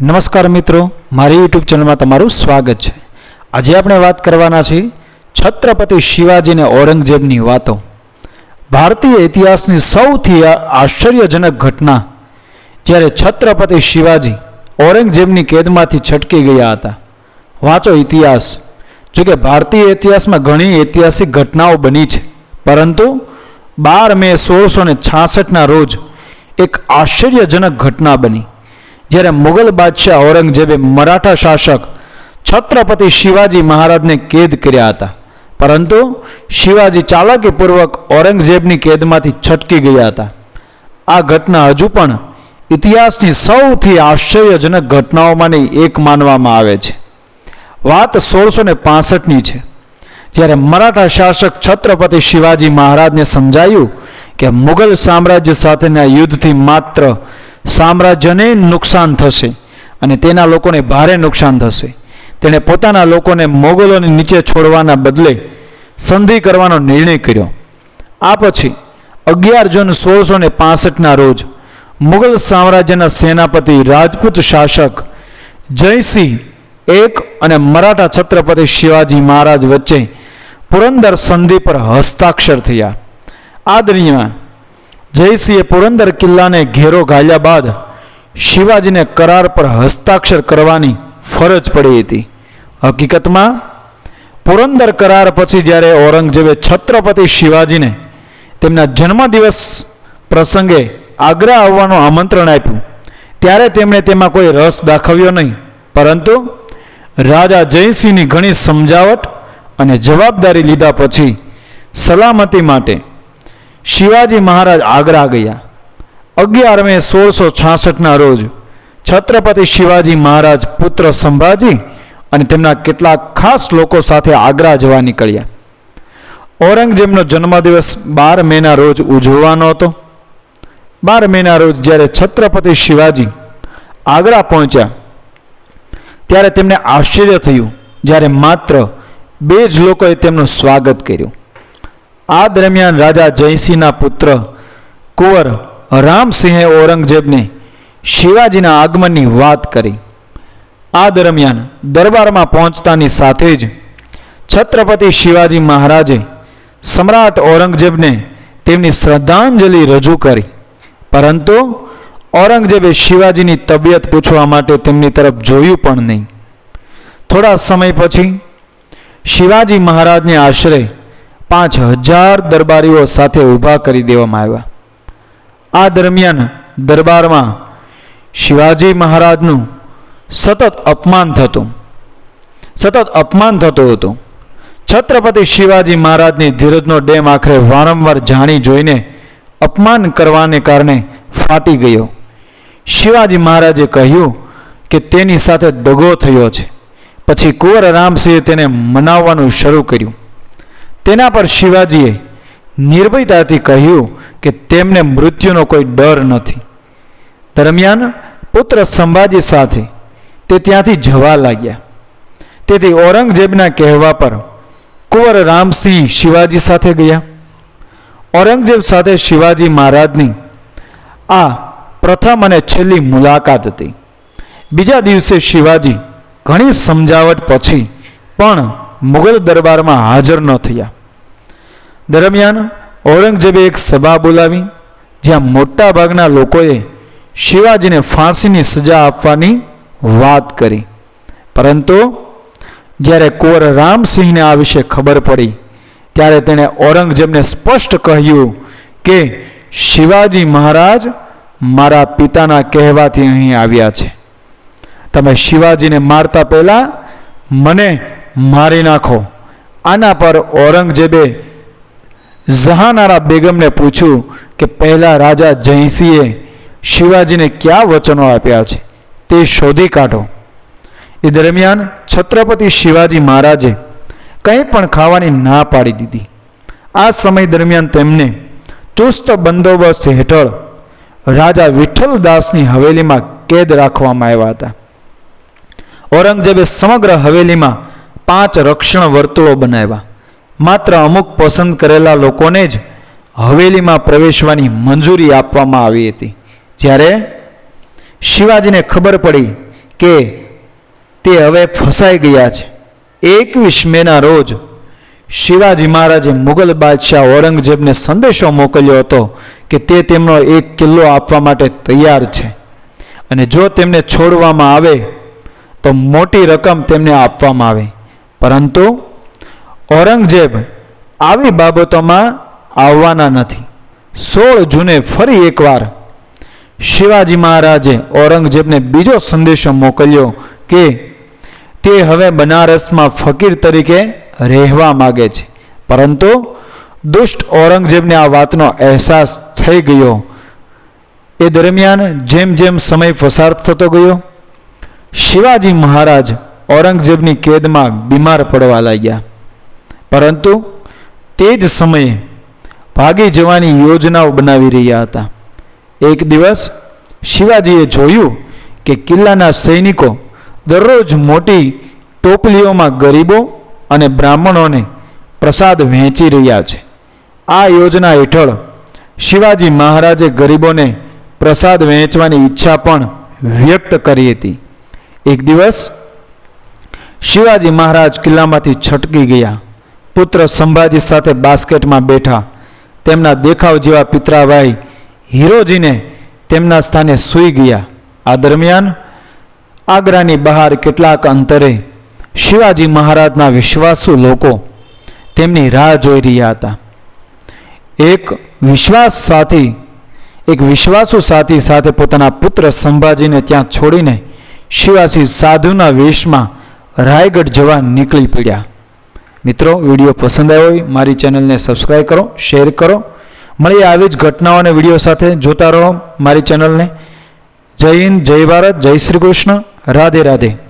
નમસ્કાર મિત્રો, મારી યુટ્યુબ ચેનલમાં તમારું સ્વાગત છે. આજે આપણે વાત કરવાના છીએ છત્રપતિ શિવાજી અને ઔરંગઝેબની વાતો. ભારતીય ઇતિહાસની સૌથી આશ્ચર્યજનક ઘટના જ્યારે છત્રપતિ શિવાજી ઔરંગઝેબની કેદમાંથી છટકી ગયા હતા. વાંચો ઇતિહાસ. જો કે ભારતીય ઇતિહાસમાં ઘણી ઐતિહાસિક ઘટનાઓ બની છે. પરંતુ બાર મે સોળસો ને છાસઠના રોજ એક આશ્ચર્યજનક ઘટના બની. જ્યારે મુગલ બાદશાહ ઔરંગઝેબે મરાઠા શાસક છત્રપતિ શિવાજી મહારાજને કેદ કર્યા હતા. પરંતુ શિવાજી ચાલાકીપૂર્વક ઔરંગઝેબની કેદમાંથી છટકી ગયા હતા. આ ઘટના હજુ પણ ઇતિહાસની સૌથી આશ્ચર્યજનક ઘટનાઓમાંની એક માનવામાં આવે છે. વાત સોળસો ને પાસઠની છે. જ્યારે મરાઠા શાસક છત્રપતિ શિવાજી મહારાજને સમજાયું કે મુગલ સામ્રાજ્ય સાથેના યુદ્ધથી માત્ર સામ્રાજ્યને નુકસાન થશે અને તેના લોકોને ભારે નુકસાન થશે. તેણે પોતાના લોકોને મોગલોને નીચે છોડવાના બદલે સંધિ કરવાનો નિર્ણય કર્યો. આ પછી અગિયાર જૂન સોળસો ને પાસઠના રોજ મુગલ સામ્રાજ્યના સેનાપતિ, રાજપૂત શાસક જયસિંહ એક અને મરાઠા છત્રપતિ શિવાજી મહારાજ વચ્ચે પુરંદર સંધિ પર હસ્તાક્ષર થયા. આ દરમિયાન જયસિંહે પુરંદર કિલ્લાને ઘેરો ઘાલ્યા બાદ શિવાજીને કરાર પર હસ્તાક્ષર કરવાની ફરજ પડી હતી. હકીકતમાં, પુરંદર કરાર પછી જ્યારે ઔરંગઝેબે છત્રપતિ શિવાજીને તેમના જન્મદિવસ પ્રસંગે આગ્રા આવવાનું આમંત્રણ આપ્યું, ત્યારે તેમણે તેમાં કોઈ રસ દાખવ્યો નહીં. પરંતુ રાજા જયસિંહની ઘણી સમજાવટ અને જવાબદારી લીધા પછી સલામતી માટે શિવાજી મહારાજ આગ્રા ગયા. અગિયાર મે સોળસો છાસઠના રોજ છત્રપતિ શિવાજી મહારાજ પુત્ર સંભાજી અને તેમના કેટલાક ખાસ લોકો સાથે આગ્રા જવા નીકળ્યા. ઔરંગઝેબનો જન્મદિવસ બાર મેના રોજ ઉજવવાનો હતો. બાર મેના રોજ જ્યારે છત્રપતિ શિવાજી આગ્રા પહોંચ્યા, ત્યારે તેમને આશ્ચર્ય થયું જ્યારે માત્ર બે જ લોકોએ તેમનું સ્વાગત કર્યું. આ દરમિયાન રાજા જયસિંહના પુત્ર કુંવર રામસિંહે ઔરંગઝેબને શિવાજીના આગમનની વાત કરી. આ દરમિયાન દરબારમાં પહોંચતાની સાથે જ છત્રપતિ શિવાજી મહારાજે સમ્રાટ ઔરંગઝેબને તેમની શ્રદ્ધાંજલિ રજૂ કરી. પરંતુ ઔરંગઝેબે શિવાજીની તબિયત પૂછવા માટે તેમની તરફ જોયું પણ નહીં. થોડા સમય પછી શિવાજી મહારાજને આશરે પાંચ હજાર દરબારીઓ સાથે ઊભા કરી દેવામાં આવ્યા. આ દરમિયાન દરબારમાં શિવાજી મહારાજનું સતત અપમાન થતું. સતત અપમાન થતું હતું. છત્રપતિ શિવાજી મહારાજની ધીરજનો ડેમ આખરે વારંવાર જાણી જોઈને અપમાન કરવાને કારણે ફાટી ગયો. શિવાજી મહારાજે કહ્યું કે તેની સાથે દગો થયો છે. પછી કુંવર રામસિંહે તેને મનાવવાનું શરૂ કર્યું. તેના પર શિવાજીએ નિર્ભયતાથી કહ્યું કે તેમને મૃત્યુનો કોઈ ડર નથી. દરમિયાન પુત્ર સંભાજી સાથે તે ત્યાંથી જવા લાગ્યા. તેથી ઔરંગઝેબના કહેવા પર કુંવર રામસિંહ શિવાજી સાથે ગયા. ઔરંગઝેબ સાથે શિવાજી મહારાજની આ પ્રથમ અને છેલ્લી મુલાકાત હતી. બીજા દિવસે શિવાજી ઘણી સમજાવટ પછી પણ મુગલ દરબારમાં હાજર ન થયા. દરમિયાન ઔરંગઝેબે એક સભા બોલાવી, જ્યાં મોટાભાગના લોકોએ શિવાજીને ફાંસીની સજા આપવાની વાત કરી. પરંતુ જ્યારે કુંવર રામસિંહને આ વિશે ખબર પડી, ત્યારે તેણે ઔરંગઝેબને સ્પષ્ટ કહ્યું કે શિવાજી મહારાજ મારા પિતાના કહેવાથી અહીં આવ્યા છે. તમે શિવાજીને મારતા પહેલાં મને મારી નાખો. આના પર ઔરંગઝેબે જહાનારા બેગમને પૂછ્યું કે પહેલાં રાજા જયસિંહે શિવાજીને કયા વચનો આપ્યા છે? તે શોધી કાઢો. એ દરમિયાન છત્રપતિ શિવાજી મહારાજે કંઈ પણ ખાવાની ના પાડી દીધી. આ સમય દરમિયાન તેમને ચુસ્ત બંદોબસ્ત હેઠળ રાજા વિઠ્ઠલદાસની હવેલીમાં કેદ રાખવામાં આવ્યા હતા. ઔરંગઝેબે સમગ્ર હવેલીમાં પાંચ રક્ષણ વર્તુળો બનાવ્યા. માત્ર અમુક પસંદ કરેલા લોકોને જ હવેલીમાં પ્રવેશવાની મંજૂરી આપવામાં આવી હતી. જ્યારે શિવાજીને ખબર પડી કે તે હવે ફસાઈ ગયા છે. એકવીસ મેના રોજ શિવાજી મહારાજે મુગલ બાદશાહ ઔરંગઝેબને સંદેશો મોકલ્યો હતો કે તે તેમનો એક કિલ્લો આપવા માટે તૈયાર છે અને જો તેમને છોડવામાં આવે તો મોટી રકમ તેમને આપવામાં આવે. પરંતુ ઔરંગઝેબ આવી બાબતોમાં આવવાના નથી. સોળ જૂને ફરી એકવાર શિવાજી મહારાજે ઔરંગઝેબને બીજો સંદેશો મોકલ્યો કે તે હવે બનારસમાં ફકીર તરીકે રહેવા માગે છે. પરંતુ દુષ્ટ ઔરંગઝેબને આ વાતનો અહેસાસ થઈ ગયો. એ દરમિયાન જેમ જેમ સમય પસાર થતો ગયો, શિવાજી મહારાજ ઔરંગઝેબની કેદમાં બીમાર પડવા લાગ્યા. પરંતુ તે જ સમયે ભાગી જવાની યોજનાઓ બનાવી રહ્યા હતા. એક દિવસ શિવાજીએ જોયું કે કિલ્લાના સૈનિકો દરરોજ મોટી ટોપલીઓમાં ગરીબો અને બ્રાહ્મણોને પ્રસાદ વહેંચી રહ્યા છે. આ યોજના હેઠળ શિવાજી મહારાજે ગરીબોને પ્રસાદ વહેંચવાની ઈચ્છા પણ વ્યક્ત કરી હતી. એક દિવસ શિવાજી મહારાજ કિલ્લામાંથી છટકી ગયા. પુત્ર સંભાજી સાથે બાસ્કેટમાં બેઠા. તેમના દેખાવ જેવા પિતરાભાઈ હીરોજીને તેમના સ્થાને સૂઈ ગયા. આ દરમિયાન આગ્રાની બહાર કેટલાક અંતરે શિવાજી મહારાજના વિશ્વાસુ લોકો તેમની રાહ જોઈ રહ્યા હતા. એક વિશ્વાસ સાથી, એક વિશ્વાસુ સાથી સાથે પોતાના પુત્ર સંભાજીને ત્યાં છોડીને શિવાજી સાધુના વેશમાં રાયગઢ જવા નીકળી પડ્યા. મિત્રો, વીડિયો પસંદ આવ્યો હોય, મારી ચેનલને સબસ્ક્રાઈબ કરો શેર કરો. મળીએ આવી જ ઘટનાઓ અને વીડિયો સાથે જોતા રહો મારી ચેનલને. જય હિન્દ, જય ભારત, જય શ્રી કૃષ્ણ. રાધે રાધે.